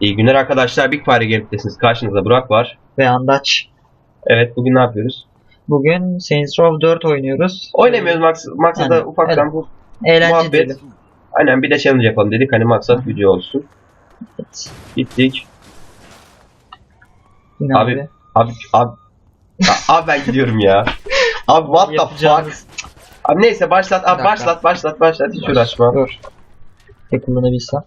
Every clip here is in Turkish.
İyi günler arkadaşlar. Big Fire Game'desiniz. Karşınızda Burak var. ve Andaç. Evet bugün ne yapıyoruz? Bugün Saints Row 4 oynuyoruz. Oynamıyoruz Max, maksada Aynen, ufaktan evet. bu Eğlence muhabbet. diyelim. Aynen bir de challenge yapalım dedik. Hani maksat video olsun. Evet. Gittik. Yine Abi, abi. Abi abi abi ben gidiyorum ya. Abi what the fuck? Abi neyse başlat. Abi başlat başlat başlat. Hiç uğraşma. Dur. Ne kullanabilsem.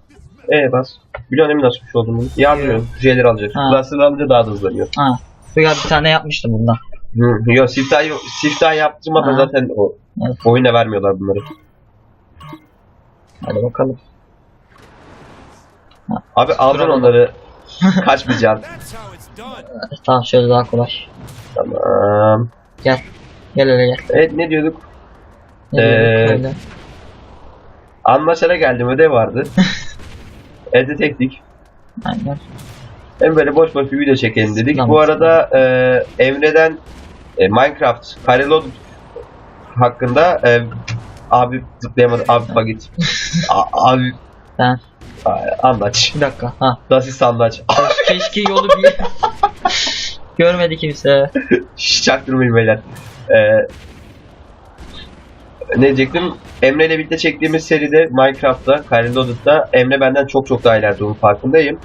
Ee bas. Biliyorsun emin nasıl bir şey olduğunu. Yardım. Şeyleri alacak. Ha. Klasları alınca daha da hızlanıyor. Ha. Ya bir tane yapmıştım bundan. Hı. Yok siftah, siftah yaptırmadan Ha. zaten o Evet. oyuna vermiyorlar bunları. Hadi bakalım. Abi aldın Bravo. onları. Kaçmayacaksın. That's how it's done. Tamam şöyle daha kolay. Tamam. Gel. Gel öyle gel. Evet ne diyorduk? Ne Ee, diyorduk öyle? Anlaşara geldim ödev vardı. Evde teknik. Aynen. Hem böyle boş boş bir video çekelim dedik. Tamam. Bu arada e, Emre'den e, Minecraft Karelod hakkında e, abi zıplayamadı. Abi bak git. A- abi Ben. a- anlaç. Bir dakika. Ha. Dasis anlaç. Keşke yolu bir... Görmedi kimse. Şşş çaktırmayın beyler. E, ne diyecektim? Emre ile birlikte çektiğimiz seride Minecraft'ta, Karelod'da Emre benden çok çok daha ileride onun farkındayım.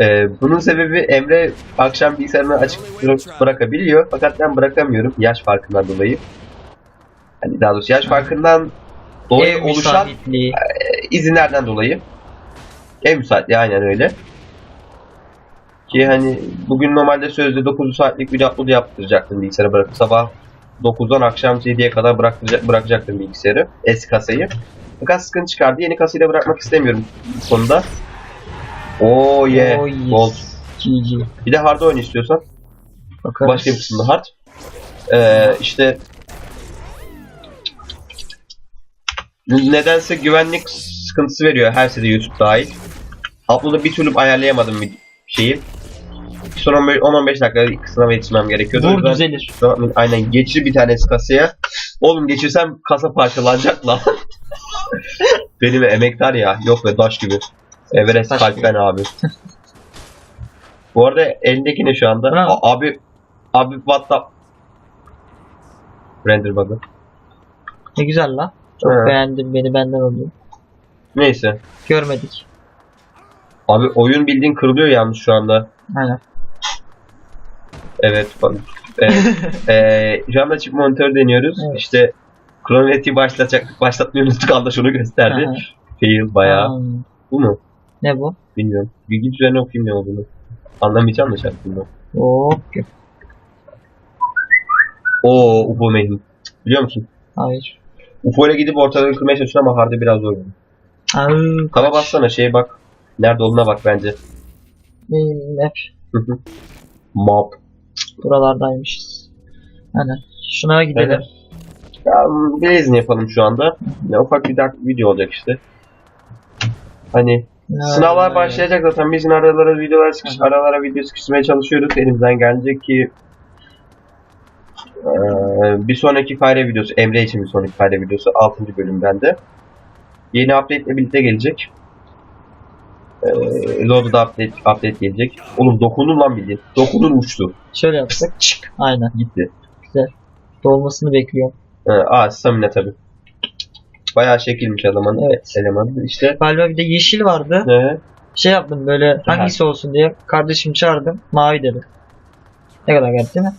Ee, bunun sebebi Emre akşam bilgisayarını açık bıra- bırakabiliyor fakat ben bırakamıyorum yaş farkından dolayı. Hani daha doğrusu yaş farkından dolayı Ev oluşan müsaitliği. izinlerden dolayı. Ev müsaitliği aynen öyle. Ki hani bugün normalde sözde 9 saatlik bir upload yaptıracaktım bilgisayara bırakıp sabah 9'dan akşam 7'ye kadar bıraktıracak, bırakacaktım bilgisayarı. Eski kasayı. Fakat sıkıntı çıkardı. Yeni kasayı da bırakmak istemiyorum bu konuda. Oo yeah. Oh, yes. Gold. GG. Bir de hard oyun istiyorsan. Bakarız. Başka bir kısmında hard. Ee, işte nedense güvenlik sıkıntısı veriyor her sene YouTube dahil. Upload'u bir türlü ayarlayamadım bir şeyi. Son 10-15 dakika sınava yetişmem gerekiyordu. Vur düzelir. Aynen geçir bir tanesi kasaya. Oğlum geçirsem kasa parçalanacak lan. Benim emektar ya. Yok be taş gibi. Everest Taş Kalpen abi. Bu arada elindeki ne şu anda? Bravo. A- abi abi what the Render bug'ı. Ne güzel la. Çok He. beğendim beni benden alıyor. Neyse. Görmedik. Abi oyun bildiğin kırılıyor yalnız şu anda. Aynen. Evet. bak. Evet. Eee, şu anda monitör deniyoruz. Evet. İşte kronometreyi başlatacak, başlatmayı unuttuk anda şunu gösterdi. Fail bayağı. Bu mu? Ne bu? Bilmiyorum. Bilgi üzerine okuyayım ne olduğunu. Anlamayacağım da şarkıyı. Hop. Oo UFO mehim. Biliyor musun? Hayır. UFO ile gidip ortalığı kırmaya çalışıyorum ama harda biraz zor. Kaba bassana şeye bak. Nerede olduğuna bak bence. hı. Map. Buralardaymışız. Aynen. Şuna gidelim. Evet. Ya, Blazing yapalım şu anda. Ya, ufak bir dakika video olacak işte. Hani Sınavlar başlayacak zaten. Biz aralara videolar sıkış, hı. aralara video sıkıştırmaya çalışıyoruz. Elimizden gelecek ki eee, bir sonraki kare videosu, Emre için bir sonraki kare videosu 6. bölümden de yeni update ile birlikte gelecek. Eee Loaded update, update gelecek. Oğlum dokundum lan bildiğin. Dokundun uçtu. Şöyle yapsak. Çık. Aynen. Gitti. Dolmasını bekliyorum. Ee, aa stamina tabi. Bayağı şekilmiş adamın Evet. elemanı. İşte Galiba bir de yeşil vardı. ne? Şey yaptım böyle hangisi olsun diye kardeşim çağırdım. Mavi dedi. Ne kadar geldi değil mi?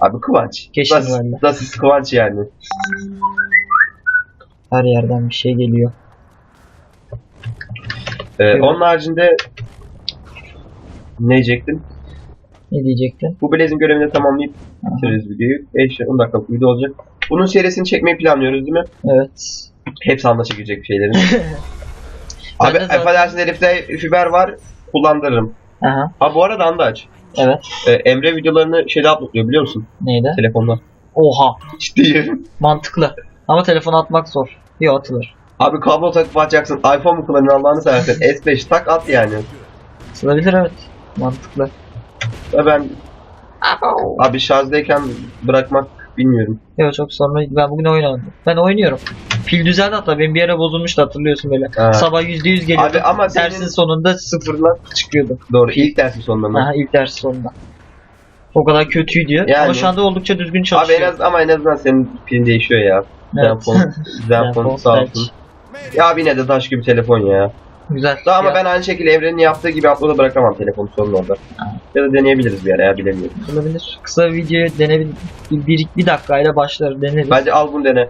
Abi Kıvanç. Keşke Nasıl, nasıl Kıvanç yani? Her yerden bir şey geliyor. Ee, Evet. onun haricinde ne diyecektim? Ne diyecektin? Bu Blazing görevini tamamlayıp bitiririz videoyu. 5-10 dakikalık video olacak. Bunun serisini çekmeyi planlıyoruz değil mi? Evet. Hepsi anda çekecek bir şeylerin. Abi zaten- affedersin herifte fiber var. Kullandırırım. Aha. Ha bu arada anda aç. Evet. Ee, Emre videolarını şeyde uploadluyor biliyor musun? Neydi? Telefonda. Oha. Ciddiyim. Mantıklı. Ama telefona atmak zor. Yok atılır. Abi kablo takıp atacaksın. iPhone mu kullanıyorsun Allah'ını seversen. S5 tak at yani. Atılabilir evet. Mantıklı. Ve ben abi şarjdayken bırakmak bilmiyorum. Yok çok sonra ben bugün oynadım. Ben oynuyorum. Pil düzeldi hatta benim bir ara bozulmuştu hatırlıyorsun böyle. Ha. Sabah %100 geliyordu. Abi ama dersin senin- sonunda sıfırla çıkıyordu. Doğru ilk dersin sonunda mı? Aha, ilk ders sonunda. O kadar kötüydü. Yani- Ama şu anda oldukça düzgün Abi çalışıyor. en az ama en azından senin pilin değişiyor ya. Evet. Zenfone, Zenfone sağ olsun. Ya abi yine de taş gibi telefon ya. Güzel. Daha ama Ya, ben aynı şekilde Evren'in yaptığı gibi upload'a bırakamam telefonu sorun orada. Ya da deneyebiliriz bir ara ya bilemiyorum. olabilir. Kısa bir video denebil bir, bir, bir dakikayla başlar deneriz. Bence al bunu dene.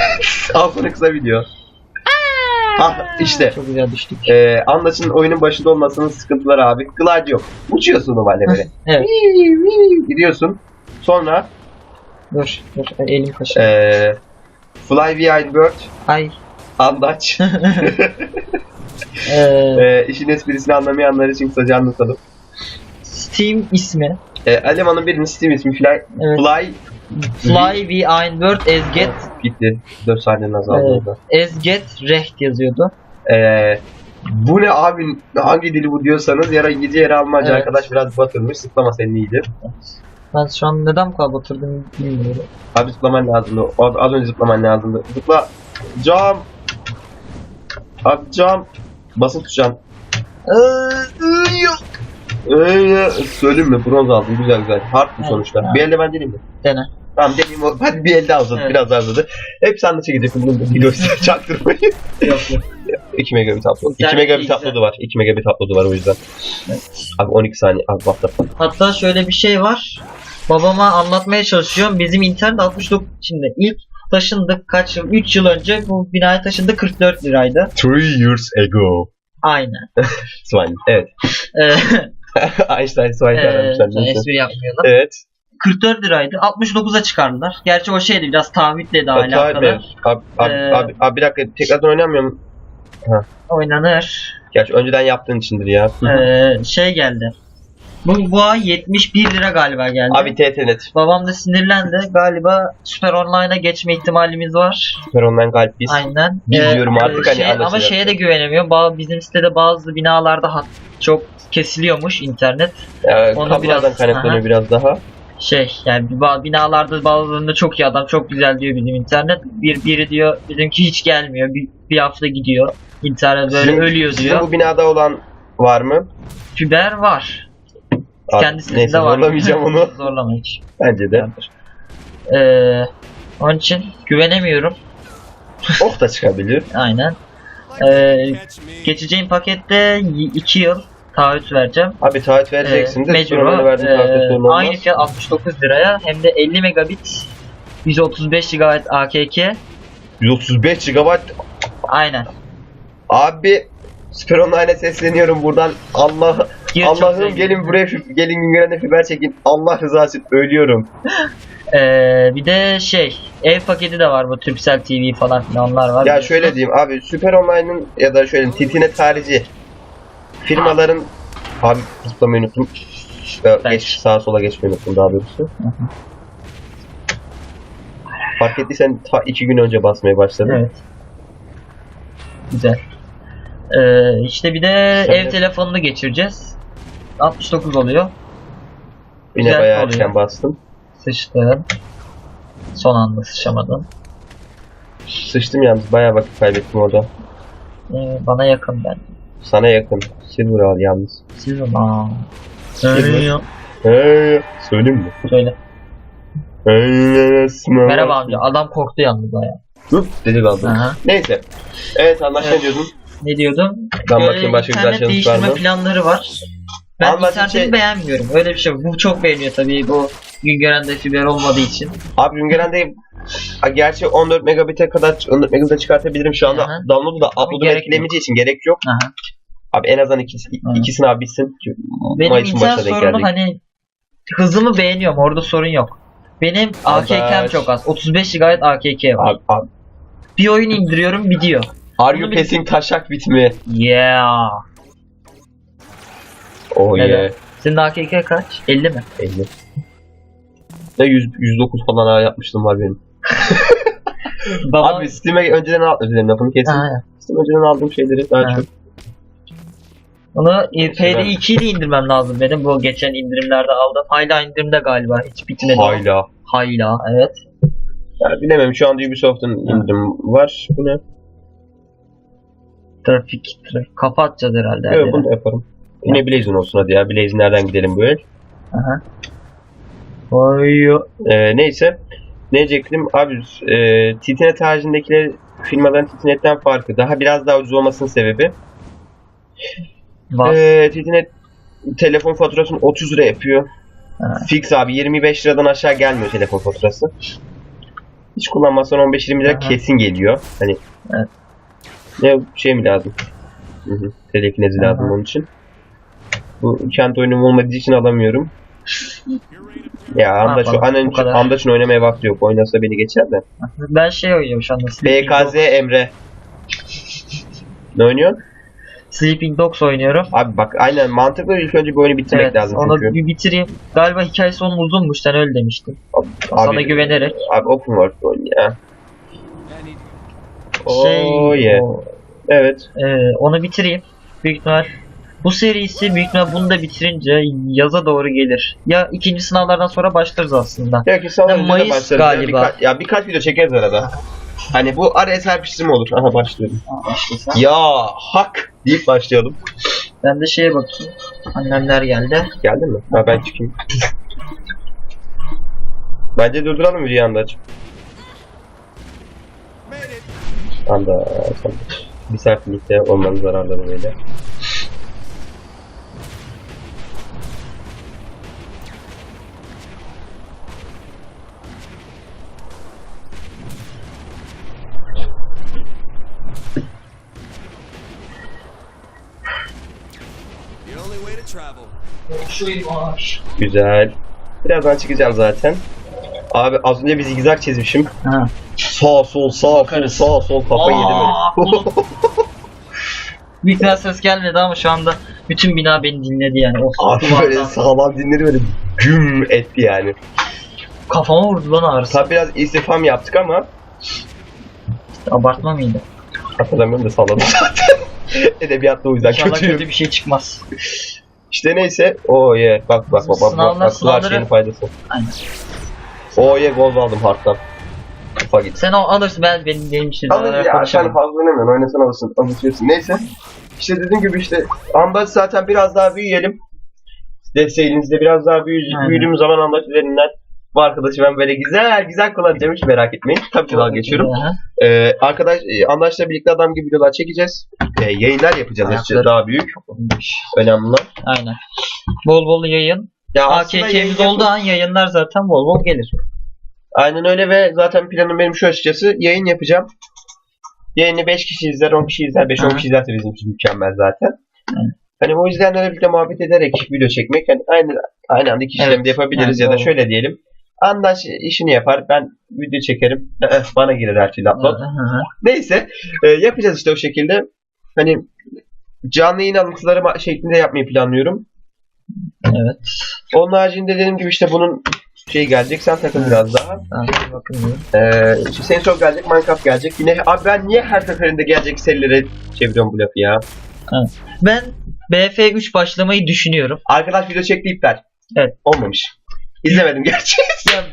al bunu kısa video. ah işte. Çok güzel düştük. Ee, Andaç'ın oyunun başında olmasının sıkıntıları abi. Glide yok. Uçuyorsun normalde böyle. Evet. Gidiyorsun. Sonra Dur. Dur. Elim kaşıdı. ee, Fly Behind Bird, Ay. Andaç. Ee, ee, işin esprisini anlamayanlar için kısaca anlatalım. Steam ismi. Ee, elemanın birinin Steam ismi Fly, Evet. Fly Fly behind bird as get gitti. 4 saniyenin azaldı orada. as get recht yazıyordu. Ee, bu ne abi hangi dili bu diyorsanız yara İngilizce yara Almanca Evet. arkadaş biraz batırmış sıklama senin iyiydi. Ben şu an neden bu kadar batırdım bilmiyorum. Abi zıplaman lazımdı. O- Az önce zıplaman lazımdı. Zıpla. Cam. Abi cam. Basın tutacaksın. Öyle söyleyeyim mi? Bronz aldım. Güzel güzel. Hard Evet. sonuçta. Evet. Bir elde ben deneyim mi? Dene. Tamam deneyim. o- Hadi bir elde aldım. Evet. Biraz uzadı. Hep sen de çekeceksin bunu. Biliyorsun. Çaktırmayın. Yok yok. 2 megabit upload. 2 Güzel, megabit güzel. upload'u var. 2 megabit upload'u var o yüzden. Abi 12 saniye. Abi bak bak. Hatta şöyle bir şey var. Babama anlatmaya çalışıyorum. Bizim internet 69 şimdi ilk taşındık kaç yıl? 3 yıl önce bu binaya taşındı 44 liraydı. 3 years ago. Aynen. Swine. Evet. Ee, Einstein e, öğrenmişler. sen neyse. espri yapmıyordum. Evet. 44 liraydı. 69'a çıkardılar. Gerçi o şeydi biraz taahhütle de alakalı. Abi, abi, Ee, abi, abi bir dakika tekrardan oynamıyor mu? Oynanır. Gerçi önceden yaptığın içindir ya. Ee, şey geldi. Bu, bu ay 71 lira galiba geldi. abi TTNet. Babam da sinirlendi. Galiba Süper Online'a geçme ihtimalimiz var. Süper Online galip biz. Aynen. Bilmiyorum artık hani şey, Ama anlaşılıyor. şeye de güvenemiyor. Ba- Bizim sitede bazı binalarda hat çok kesiliyormuş internet. Ee, Onu biraz- kaynaklanıyor aha. biraz daha. Şey yani binalarda bazılarında çok iyi adam çok güzel diyor bizim internet. Bir biri diyor bizimki hiç gelmiyor. Bir, bir hafta gidiyor. İnternet böyle Sizin- ölüyor Sizin diyor. bu binada olan var mı? Fiber var. Kendisinde neyse var. zorlamayacağım onu. Zorlama hiç. Bence de. Ee, onun için güvenemiyorum. Ok da çıkabilir. Aynen. Ee, geçeceğim pakette 2 yıl taahhüt vereceğim. Abi taahhüt vereceksin Ee, de mecbur verdiğin Ee, taahhütte aynı fiyat 69 liraya hem de 50 megabit 135 GB AKK. 135 GB. Aynen. Abi Süper Online'e sesleniyorum buradan. Allah Allah'ım gelin buraya fi- gelin Güngören'e fiber çekin. Allah rızası için ölüyorum. Ee, bir de şey ev paketi de var bu Turkcell TV falan onlar var. Ya şöyle diyeyim abi Süper Online'ın ya da şöyle TTNet harici firmaların abi zıplamayı unuttum. Geç sağa sola geçmeyi unuttum daha doğrusu. Fark ettiysen ta iki gün önce basmaya başladım. Evet. Güzel. Ee, işte bir de Sen ev de- telefonunu geçireceğiz. 69 oluyor. Yine güzel bayağı oluyor. erken bastım. Sıçtın. Son anda sıçamadın. Sıçtım yalnız bayağı vakit kaybettim orada. Ee, bana yakın ben. Sana yakın. Silver al yalnız. Siz Aa. Silver. Hey, söyleyeyim mi? Söyle. Hey. Merhaba amca. Adam korktu yalnız baya. Hıp dedi kaldım. Aha. Neyse. Evet anlaş Evet. diyordun? Ne diyordum? Ben Böyle bakayım başka güzel internet şeyler var değiştirme mı? planları var. Ben interneti şey- beğenmiyorum. Öyle bir şey. Bu çok beğeniyor tabii bu Güngören'de fiber olmadığı için. Abi Güngören'de Ha, gerçi 14 megabit'e kadar 14 megabit'e çıkartabilirim şu anda. Aha. Download'u da upload'u gerek etkilemeyeceği için gerek yok. Aha. Abi en azından ikisi, Hı. ikisini abi bitsin. Benim Mayıs'ın internet başına denk sorunum geldik. hani hızımı beğeniyorum. Orada sorun yok. Benim AKK'm Arkadaş. çok az. 35 GB AKK var. Abi, abi. Bir oyun indiriyorum gidiyor. Are you passing taşak mi? Yeah. Oh yeah. Senin AKK kaç? 50 mi? 50. Ne 100, 109 falan ha yapmıştım var benim. Baba... Abi Steam'e önceden al, dilerim lafını kesin. Ha, Steam önceden aldığım şeyleri daha Ha. çok. Onu e, Neyse, ben- PD2'yi de indirmem lazım benim. Bu geçen indirimlerde aldım. Hala indirimde galiba. Hiç bitmedi. o. Hala. Hala evet. Ya bilemem şu anda Ubisoft'un indirim var. Bu ne? Trafik, trafik. Kafa atacağız herhalde. her Evet bunu da yaparım. Yine Blazing olsun hadi ya. Blazing nereden gidelim böyle? Aha. Oy. Ee, neyse. Ne diyecektim? Abi e, Titinet haricindekiler firmadan Titinet'ten farkı. Daha biraz daha ucuz olmasının sebebi. Vas. Ee, Titinet telefon faturasını 30 lira yapıyor. Ha. Fix abi 25 liradan aşağı gelmiyor telefon faturası. Hiç kullanmazsan 15-20 lira Aha. kesin geliyor. Hani Evet. Ne şey mi lazım? Hı hı. Telekinezi Aha. lazım onun için. Bu kent oyunum olmadığı için alamıyorum. Ya anda şu an kadar. anda için oynamaya vakti yok. Oynasa beni geçer de. Ben şey oynuyorum şu anda. BKZ Emre. Ne oynuyor? Sleeping Dogs oynuyorum. Abi bak aynen mantıklı ilk önce bir oyunu bitirmek Evet, lazım onu çünkü. bir bitireyim. Galiba hikayesi onun uzunmuş, sen öyle demiştin. Abi, Sana güvenerek. Abi open world oyun ya. Şey, Oh yeah. o- Evet. e, onu bitireyim. Büyük ihtimal bu serisi büyük ihtimal bunu da bitirince yaza doğru gelir. Ya ikinci sınavlardan sonra başlarız aslında. Ya ki Ya de Mayıs başlarız. Ya, galiba. birka- ya birkaç video çekeriz arada. Hani bu araya serpiştirme olur. Aha başlıyorum. Başlasam. Ya hak deyip başlayalım. Ben de şeye bakayım. Annemler geldi. Geldin mi? Ha ben çıkayım. Bence durduralım videoyu anda aç. Anda sen bir saat birlikte olmanın zararları böyle. The only way to travel. Güzel. Birazdan çıkacağım zaten. Abi az önce bir zigzag çizmişim. Ha. Sağ sol sağ sol sağ sol kafayı yedim İhtimal ses gelmedi ama şu anda bütün bina beni dinledi yani. O Abi böyle duvardan. sağlam dinleri böyle güm etti yani. Kafama vurdu lan ağrısı. Tabi biraz istifam yaptık ama Abartma mıydı? hatırlamıyorum da salladım zaten. Edebiyatta o yüzden İnşallah kötüyüm. kötü bir şey çıkmaz. İşte neyse. O ye bak bak bak bak bak Sınavlar- bak her sınavları- şeyin faydası. Aynen. O ye gol aldım hardtan. Kafa git. Sen o alırsın ben benim benim için. Beraber ya sen fazla oynamıyorsun oynasan alırsın alışıyorsun. Neyse. İşte dediğim gibi işte anda zaten biraz daha büyüyelim. Desteğinizde biraz daha büyü, Aynen. büyüdüğümüz zaman anda üzerinden bu arkadaşı ben böyle güzel güzel kullanacağım hiç merak etmeyin. Tabii ki dalga geçiyorum. Ee, arkadaş, e, Andaş'la birlikte adam gibi videolar çekeceğiz. Ee, yayınlar yapacağız açıkçası daha büyük. Önemli. Aynen. Bol bol yayın. Ya AKK'miz olduğu an yayınlar zaten bol bol gelir. Aynen öyle ve zaten planım benim şu açıkçası yayın yapacağım. Yayını 5 kişi izler, 10 kişi izler, 5-10 Hı. kişi izlerse bizim için mükemmel zaten. Hı. Hani o izleyenlerle birlikte muhabbet ederek video çekmek hani aynı aynı anda iki Evet. işlemi de yapabiliriz Evet, ya da doğru. şöyle diyelim. Andaş işini yapar, ben video çekerim. Bana girer her türlü upload. Neyse e, yapacağız işte o şekilde. Hani canlı yayın alıntıları ma- şeklinde yapmayı planlıyorum. Evet. Onun haricinde dediğim gibi işte bunun şey gelecek. Sen takıl biraz daha. Bir bakayım. Ee, işte Saints Row gelecek, Minecraft gelecek. Yine abi ben niye her seferinde gelecek serilere çeviriyorum bu lafı ya? Ben BF3 başlamayı düşünüyorum. Arkadaş video çekti iptal. Evet. Olmamış. İzlemedim gerçi. Ya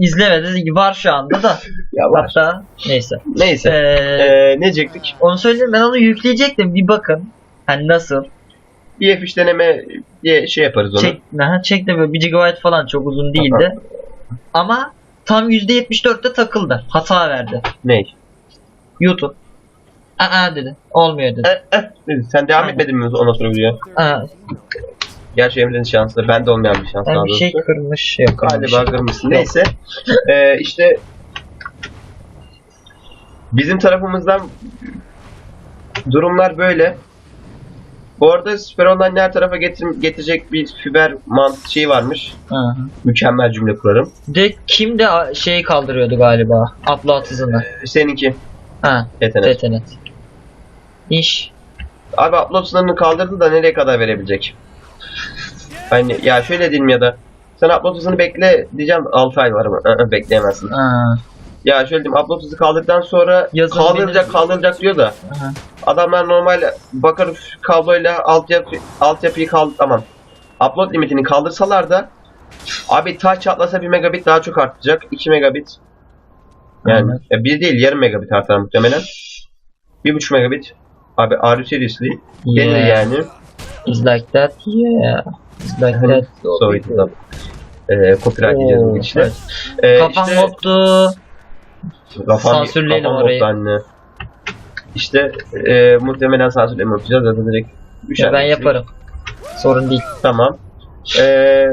izlemedi var şu anda da. ya var. Hatta neyse. Neyse. Ee, Ee, ne diyecektik? onu söyleyeyim ben onu yükleyecektim bir bakın. Hani nasıl? Bir F3 deneme diye şey yaparız onu. Çek, aha, çek de böyle 1 GB falan çok uzun değildi. Ama tam %74'te takıldı. Hata verdi. Ne? YouTube. Aa dedi. Olmuyor dedi. Eh, eh, dedi. Sen devam Aynen. etmedin mi ondan sonra videoya? Aa, Gerçi Emre'nin şansı. Bende olmayan bir şans. ben daha bir şey doğrusu. kırmış. Yok, kırmamış. Galiba kırmışsın. Neyse. Ee, işte bizim tarafımızdan durumlar böyle. Bu arada Süper Online her tarafa getir, getirecek bir fiber mant şey varmış. Aha. Mükemmel cümle kurarım. De kim de a- şeyi kaldırıyordu galiba. Upload hızını. Seninki Ha, yetenek. Tetenet. İş. Abi upload sınırını kaldırdı da nereye kadar verebilecek? Hani ya şöyle diyeyim ya da sen upload hızını bekle diyeceğim 6 ay var ama ı-ı, bekleyemezsin. Aa, Ya şöyle diyeyim upload hızı kaldırdıktan sonra Yazın kaldıracak benim- kaldıracak diyor da aha. adamlar normal bakar kabloyla altyapı altyapıyı kaldır tamam. Upload limitini kaldırsalar da abi taş çatlasa 1 megabit daha çok artacak. 2 megabit Yani Aynen. e, bir değil yarım megabit artar muhtemelen. Bir buçuk megabit. Abi Aru seriously. Yeah. yani. Is like that. Yeah. Is like that. So it is not. E, copyright yiyeceğiz bu Oo, işte. evet. E, Kafam işte- koptu. Kafam, Sansürleyelim kafam orayı. anne. İşte e, muhtemelen sansürleme yapacağız. Zaten direkt Ya ben yaparım. Sorun değil. Tamam. E,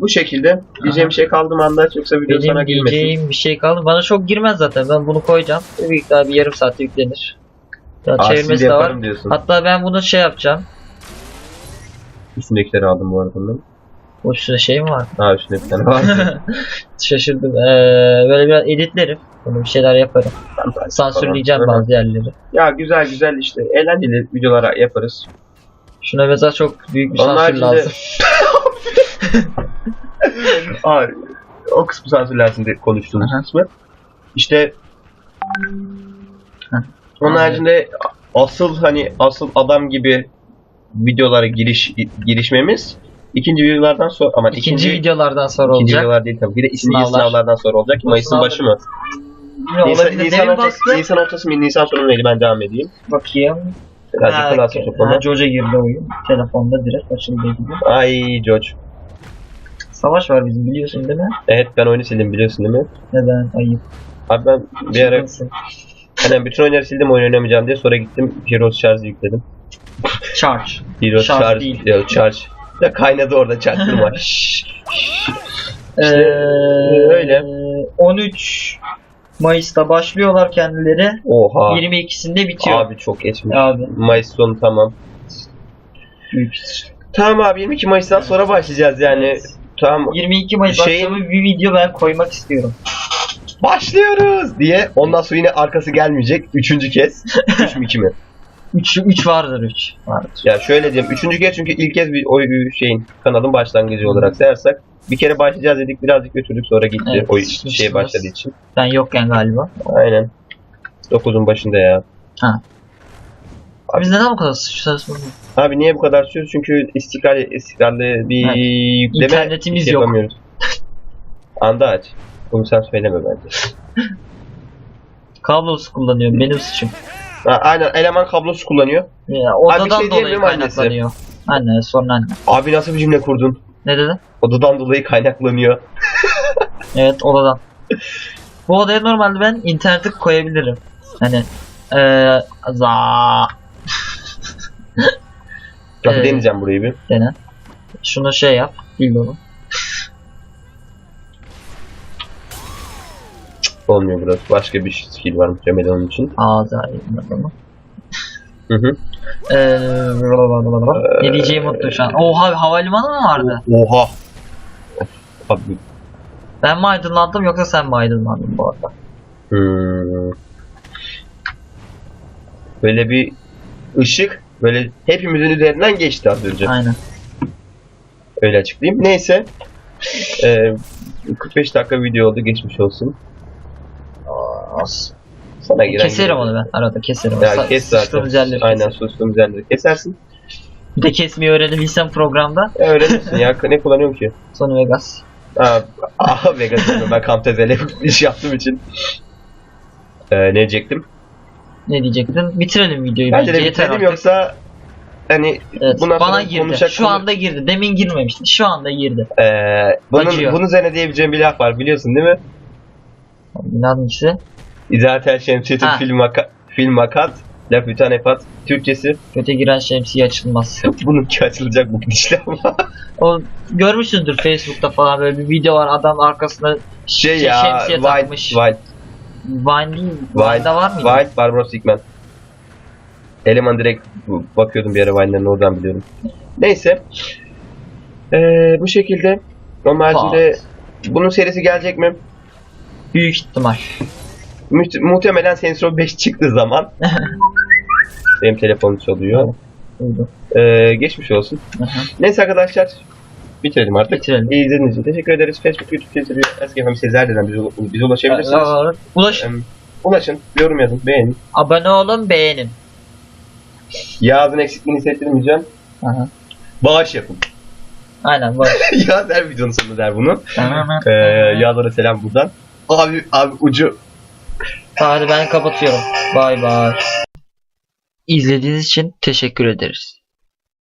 bu şekilde diyeceğim bir şey kaldı mı anlaç yoksa video sana Benim girmesin. diyeceğim bir şey kaldı. Bana çok girmez zaten. Ben bunu koyacağım. Büyük daha bir yarım saatte yüklenir. Ya Aa, çevirmesi de var. yaparım diyorsun. Hatta ben bunu şey yapacağım. Üstündekileri aldım bu arada. ben. Şurada şey mi var? Ha üstünde bir tane var. Şaşırdım. Ee, böyle biraz editlerim. Böyle bir şeyler yaparım. Sansürleyeceğim Falan. bazı yerleri. Ya güzel güzel işte eğlenceli videolar yaparız. Şuna mesela çok büyük bir Onun sansür haricinde- lazım. Aa, o kısmı sansürlersin de konuştuğumuz kısmı. İşte onun haricinde asıl hani asıl adam gibi videolara giriş girişmemiz ikinci videolardan sonra ama İkinci, videolardan sonra ikinci olacak. videolar değil tabii. Bir de ikinci Sınavlar. sınavlardan sonra olacak. Mayıs'ın başı mı? Bilmiyorum, Nisan, olabilir. Nisan, Demin ortası, baktım. Nisan ortası mı? Nisan sonu muydu? Ben devam edeyim. Bakayım. Birazcık Ha, kulağı toplama. ha, George'a girdi oyun. Telefonda direkt açıldı gibi. Ay George. Savaş var bizim biliyorsun değil mi? Evet ben oyunu sildim biliyorsun değil mi? Neden? Ayıp. Abi ben bir ara. Hani bütün oyunları sildim oyun oynamayacağım diye sonra gittim Heroes Charge'ı yükledim. Charge. Heroes Charge Charge, değil. Charge. Ya kaynadı orada çaktırma. Ee, öyle. 13 Mayıs'ta başlıyorlar kendileri. Oha. 22'sinde bitiyor. Abi çok geçmiş. Abi. Mayıs sonu tamam. Büyük. Tamam abi 22 Mayıs'tan sonra başlayacağız yani. Tamam 22 Mayıs akşamı bir video ben koymak istiyorum. başlıyoruz diye. Ondan sonra yine arkası gelmeyecek. Üçüncü kez. Üç mü iki mi? 3 3 vardır 3. Vardır. Ya şöyle diyeyim. Üçüncü kez çünkü ilk kez bir o şeyin kanalın başlangıcı olarak sayarsak. Bir kere başlayacağız dedik birazcık götürdük sonra gitti Evet, o şeye başladığı için. Ben yokken galiba. Aynen. 9'un başında ya. Abi- Biz neden bu kadar sıçrasız Abi niye bu kadar sürüyoruz? Çünkü istikrar, istikrarlı bir Evet. yükleme İnternetimiz şey yok. yapamıyoruz. Anda aç. Bunu sen söyleme bence. Kablosuz kullanıyorum. Benim suçum. Ha, aynen eleman kablosu kullanıyor. Ya, odadan şey dolayı mi annesi? kaynaklanıyor. Anne sonra anne. Abi nasıl bir cümle kurdun? Ne dedi? Odadan dolayı kaynaklanıyor. Evet odadan. Bu odaya normalde ben interneti koyabilirim. Hani eee za Bak deneyeceğim burayı bir. dene. Şunu şey yap. Dildonu. Olmuyor burası. Başka bir skill var muhtemelen onun için. Ağza adamı. Hı hı. Eee ne diyeceğimi unuttum şu an. Oha havalimanı mı vardı? Oha. Abi. Ben mi aydınlandım yoksa sen mi aydınlandın bu arada? Hmm. Böyle bir ışık böyle hepimizin üzerinden geçti az önce. Aynen. Öyle açıklayayım. Neyse. Ee, 45 dakika video oldu. Geçmiş olsun. As- Sana giren Keserim onu ben arada keserim. Ya Sa- kes zaten. yerleri Aynen sustuğumuz yerleri kesersin. Bir de kesmeyi öğrenebilsem programda. Ya öğrenirsin ya. Ne kullanıyorum ki? Sony Vegas. Aa, aha Vegas oynuyorum. ben Camtasia iş yaptığım için. Ee, ne diyecektim? Ne diyecektin? Bitirelim videoyu Bence bence de yeter bitirelim artık. yoksa hani Evet, bundan bana sonra girdi. konuşacak Şu konu- anda girdi. Demin girmemişti. Şu anda girdi. ee, bunun, Acıyor. bunun üzerine diyebileceğim bir laf var biliyorsun değil mi? İnanmışsı. İzatel şemsiyetin Ha. film, maka, film makat, laf üten efat. Türkçesi. Kötü giren şemsiye açılmaz. Bununki açılacak bu gidişle ama. O görmüşsündür Facebook'ta falan böyle bir video var adam arkasında Şey Şey, ya, şemsiye White, takmış. White, Vine değil. Vine, Vine'da var mıydı? White, Barbaros Hickman. Eleman direkt bu- bakıyordum bir ara Vine'lerini oradan biliyorum. Neyse. Ee, bu şekilde. Onun haricinde bunun serisi gelecek mi? Büyük ihtimal. Muht- muhtemelen Saints Row 5 çıktığı zaman. Benim telefonum çalıyor. Ee, geçmiş olsun. Aha. Neyse arkadaşlar. Bitirelim artık. Bitirelim. İyi izlediğiniz için teşekkür ederiz. Facebook, YouTube, Twitter, Eski Efendim Sezer'den bize, bize ulaşabilirsiniz. Ulaş. Em, Ulaşın, yorum yazın, beğenin. Abone olun, beğenin. Yağız'ın eksikliğini hissettirmeyeceğim. Aha. Bağış yapın. Aynen var. Yağız her videonun sonunda der bunu. Ee, Yağız'a da selam buradan. Abi, abi ucu Hadi ben kapatıyorum. Bay bay. İzlediğiniz için teşekkür ederiz.